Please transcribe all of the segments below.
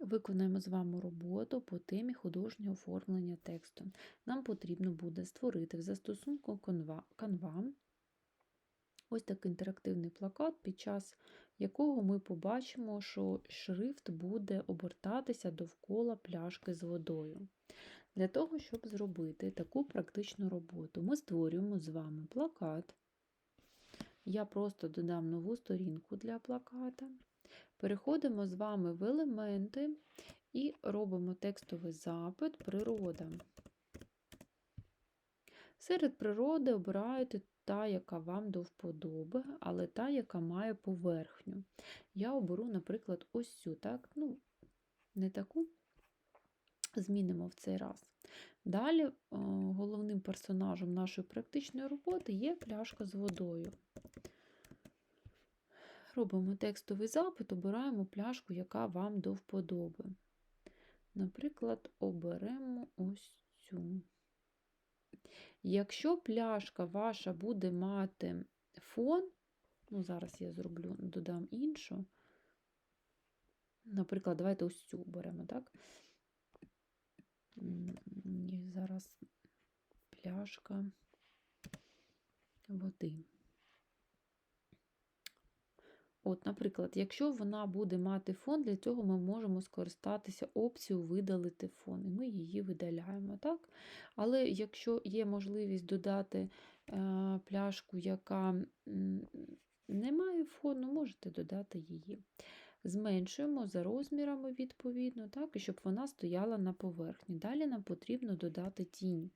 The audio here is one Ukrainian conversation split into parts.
Виконаємо з вами роботу по темі художнього оформлення тексту. Нам потрібно буде створити в застосунку Canva ось такий інтерактивний плакат, під час якого ми побачимо, що шрифт буде обертатися довкола пляшки з водою. Для того, щоб зробити таку практичну роботу, ми створюємо з вами плакат. Я просто додам нову сторінку для плаката. Переходимо з вами в елементи і робимо текстовий запит природа. Серед природи обираєте та, яка вам до вподоби, але та, яка має поверхню. Я оберу, наприклад, ось цю, так? Ну, не таку. Змінимо в цей раз. Далі головним персонажем нашої практичної роботи є пляшка з водою. Робимо текстовий запит, обираємо пляшку, яка вам до вподоби. Наприклад, оберемо ось цю. Якщо пляшка ваша буде мати фон, ну, зараз я зроблю, додам іншу. Наприклад, давайте ось цю беремо, так? І зараз пляшка води. От, Наприклад, якщо вона буде мати фон, для цього ми можемо скористатися опцією видалити фон, і ми її видаляємо. так? Але якщо є можливість додати е, пляшку, яка не має фону, можете додати її. Зменшуємо за розмірами, відповідно, так, і щоб вона стояла на поверхні. Далі нам потрібно додати тінь.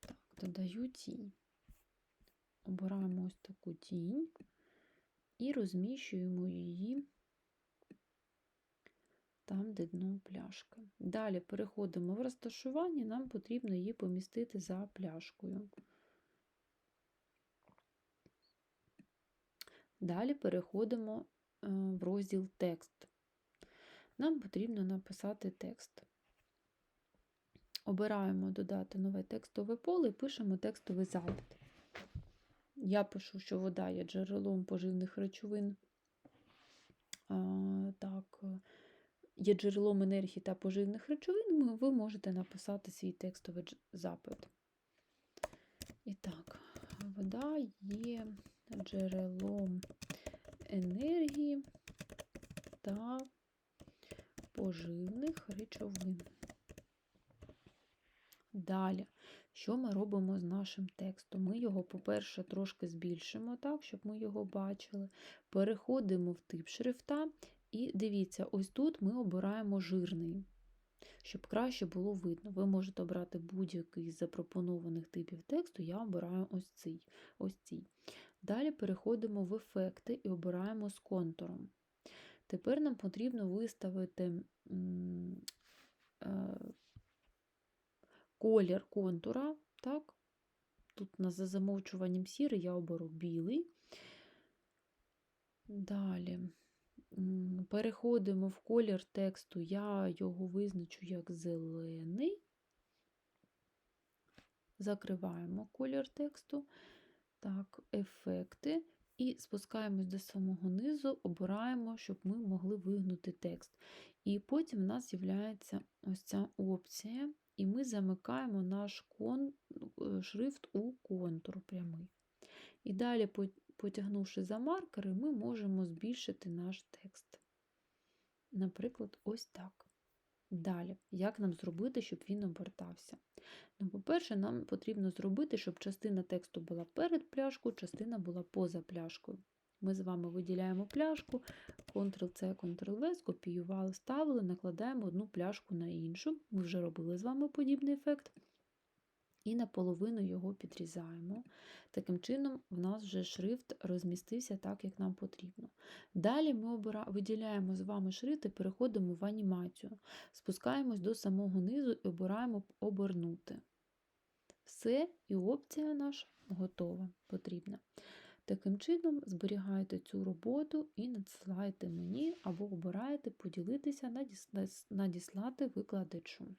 Так, Додаю тінь. Обираємо ось таку тінь і розміщуємо її там, де дно пляшки. Далі переходимо в розташування, нам потрібно її помістити за пляшкою. Далі переходимо е, в розділ текст. Нам потрібно написати текст. Обираємо додати нове текстове поле і пишемо текстовий запит. Я пишу, що вода є джерелом поживних речовин. А, так, Є джерелом енергії та поживних речовин, ви можете написати свій текстовий запит. І так, вода є джерелом енергії та поживних речовин. Далі, що ми робимо з нашим текстом? Ми його, по-перше, трошки збільшимо, так, щоб ми його бачили. Переходимо в тип шрифта, і дивіться, ось тут ми обираємо жирний, щоб краще було видно. Ви можете обрати будь-який з запропонованих типів тексту, я обираю ось цей. ось цей. Далі переходимо в ефекти і обираємо з контуром. Тепер нам потрібно виставити. Е, колір контура. так? Тут у нас за замовчуванням сірий я оберу білий. Далі переходимо в колір тексту, я його визначу як зелений. Закриваємо колір тексту, так, ефекти. І спускаємось до самого низу, обираємо, щоб ми могли вигнути текст. І потім в нас з'являється ось ця опція і ми замикаємо наш кон, е, шрифт у контур прямий. І далі, потягнувши за маркери, ми можемо збільшити наш текст. Наприклад, ось так. Далі, як нам зробити, щоб він обертався? Ну, По-перше, нам потрібно зробити, щоб частина тексту була перед пляшкою, частина була поза пляшкою. Ми з вами виділяємо пляшку, Ctrl-C, Ctrl-V, скопіювали, ставили, накладаємо одну пляшку на іншу. Ми вже робили з вами подібний ефект. І наполовину його підрізаємо. Таким чином, в нас вже шрифт розмістився так, як нам потрібно. Далі ми виділяємо з вами шрифт і переходимо в анімацію. Спускаємось до самого низу і обираємо обернути. Все, і опція наша готова, потрібна. Таким чином, зберігаєте цю роботу і надсилаєте мені або обираєте поділитися, надіслати викладачу.